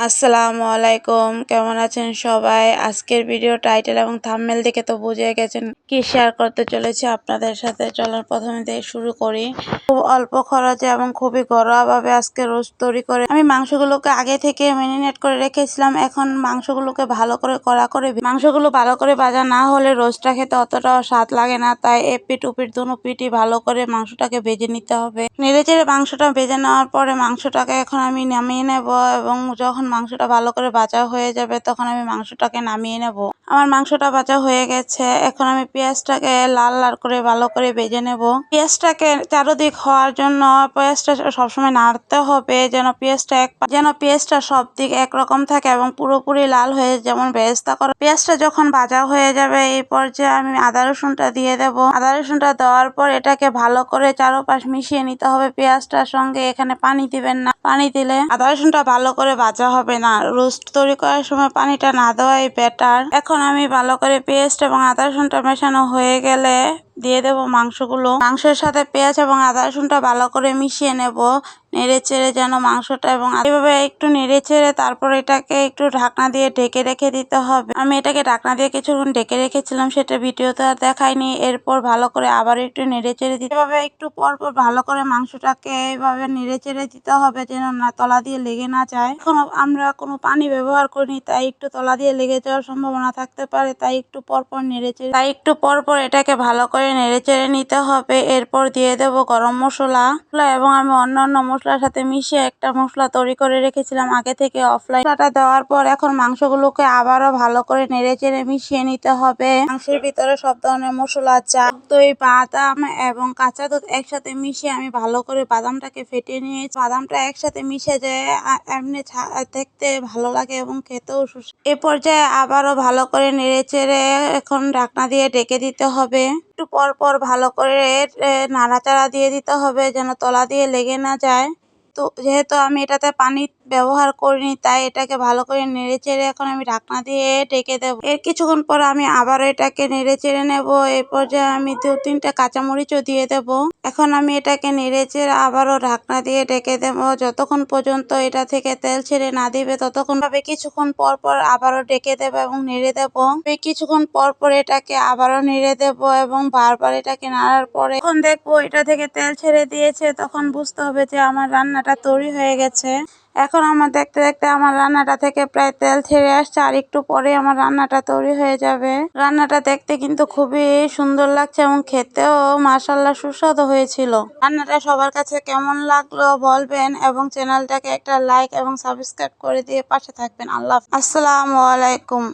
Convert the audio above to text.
আসসালামু আলাইকুম। কেমন আছেন সবাই? আজকের ভিডিও টাইটেল এবং থাম্বনেল দেখে তো বুঝে গেছেন কি শেয়ার করতে চলেছে আপনাদের সাথে। চলার প্রথমে দিয়ে শুরু করি। খুব অল্প খরচে এবং খুবই ঘরোয়াভাবে আজকে রোস্ট তৈরি করে আমি মাংসগুলোকে আগে থেকে ম্যারিনেট করে রেখেছিলাম। এখন মাংসগুলোকে ভালো করে কড়া করে মাংসগুলো ভালো করে ভাজা না হলে রোস্টটা খেতে অতটাও স্বাদ লাগে না। তাই এপিট উপিট দুনো পিটি ভালো করে মাংসটাকে ভেজে নিতে হবে। নেড়ে চেড়ে মাংসটা ভেজে নেওয়ার পরে মাংসটাকে এখন আমি নামিয়ে নেব এবং যখন মাংসটা ভালো করে ভাজা হয়ে যাবে, তখন আমি মাংসটাকে নামিয়ে নেব। আমার মাংসটা ভাজা হয়ে গেছে, এখন আমি পেঁয়াজটাকে লাল লাল করে ভালো করে ভেজে নেব। পেঁয়াজটাকে চারোদিক হওয়ার জন্য পেঁয়াজটা সবসময় নাড়তে হবে, যেন পেঁয়াজটা এক যেন পেঁয়াজটা সব দিক একরকম থাকে এবং পুরোপুরি লাল হয়ে যেমন বেরেস্তা করো। পেঁয়াজটা যখন ভাজা হয়ে যাবে, এই পর্যায়ে আমি আদা রসুনটা দিয়ে দেব। আদা রসুনটা দেওয়ার পর এটাকে ভালো করে চারোপাশ মিশিয়ে নিতে হবে। পেঁয়াজটার সঙ্গে এখানে পানি দিবেন না। পানি দিলে আদা রসুনটা ভালো করে ভাজা হবে। না। রোস্ট তৈরি করার সময় পানিটা না দেওয়াই বেটার এখন আমি ভালো করে পেস্ট এবং আদা রসুনটা মেশানো হয়ে গেলে দিয়ে দেবো মাংসগুলো। মাংসের সাথে পেঁয়াজ এবং আদা রসুনটা ভালো করে মিশিয়ে নেব। নেড়ে চেড়ে যেন মাংসটা এবং এভাবে একটু নেড়ে চেড়ে তারপর এটাকে একটু ঢাকনা দিয়ে ঢেকে রেখে দিতে হবে। আমি এটাকে ঢাকনা দিয়ে কিছুক্ষণ ঢেকে রেখেছিলাম, সেটা ভিডিওতে আর দেখাইনি। এরপর ভালো করে আবার একটু নেড়ে চেড়ে দিতে হবে। একটু পর পর ভালো করে মাংসটাকে এইভাবে নেড়ে চেড়ে দিতে হবে যেন না তলা দিয়ে লেগে না যায়। এখন আমরা কোনো পানি ব্যবহার করিনি, তাই একটু তলা দিয়ে লেগে যাওয়ার সম্ভাবনা থাকতে পারে, তাই একটু পরপর পর নেড়ে চেড়ে তাই একটু পর পর এটাকে ভালো করে নেড়ে চেড়ে নিতে হবে। এরপর দিয়ে দেব গরম মশলা। এবং আমি অন্যান্য মশলার সাথে মিশিয়ে একটা মশলা তৈরি করে রেখেছিলাম আগে থেকে অফলাইন মশলাটা দেওয়ার পর এখন মাংসগুলোকে আবারও ভালো করে নেড়ে চেড়ে মিশিয়ে নিতে হবে। মাংসের ভিতরে সব ধরনের মশলা চা দই, বাদাম এবং কাঁচা দুধ একসাথে মিশিয়ে আমি ভালো করে বাদামটাকে ফেটে নিয়ে বাদামটা একসাথে মিশে যায় এমনি দেখতে ভালো লাগে এবং খেতেও সুস্বাদু এ পর্যায়ে আবারও ভালো করে নেড়ে চেড়ে এখন ঢাকনা দিয়ে ডেকে দিতে হবে। একটু পর পর ভালো করে নাড়াচাড়া দিয়ে দিতে হবে যেন তলা দিয়ে লেগে না যায়। তো যেহেতু আমি এটাতে পানি ব্যবহার করিনি, তাই এটাকে ভালো করে নেড়ে চেড়ে এখন আমি ঢাকনা দিয়ে ঢেকে দেবো। এর কিছুক্ষণ পর আমি আবারও এটাকে নেড়ে চেড়ে নেব। এই পর্যায়ে আমি দু তিনটা কাঁচামরিচও দিয়ে দেব। এখন আমি এটাকে নেড়ে চেড়ে আবারও ঢাকনা দিয়ে ঢেকে দেব। যতক্ষণ পর্যন্ত এটা থেকে তেল ছেড়ে না দিবে, ততক্ষণ ভাবে কিছুক্ষণ পর পর আবারও ঢেকে দেব এবং নেড়ে দেব। কিছুক্ষণ পর পর এটাকে আবারও নেড়ে দেব এবং বারবার এটাকে নাড়ার পরে এখন দেখব এটা থেকে তেল ছেড়ে দিয়েছে, তখন বুঝতে হবে যে আমার রান্নাটা তৈরি হয়ে গেছে। এখন আমার দেখতে দেখতে আমার রান্নাটা থেকে প্রায় তেল ছেড়ে আসছে আর একটু পরে আমার রান্নাটা তৈরি হয়ে যাবে। রান্নাটা দেখতে কিন্তু খুবই সুন্দর লাগছে এবং খেতেও মাসাল্লাহ সুস্বাদু হয়েছিল। রান্নাটা সবার কাছে কেমন লাগল বলবেন এবং চ্যানেলটাকে একটা লাইক এবং সাবস্ক্রাইব করে দিয়ে পাশে থাকবেন। আল্লাহ আসসালামু আলাইকুম।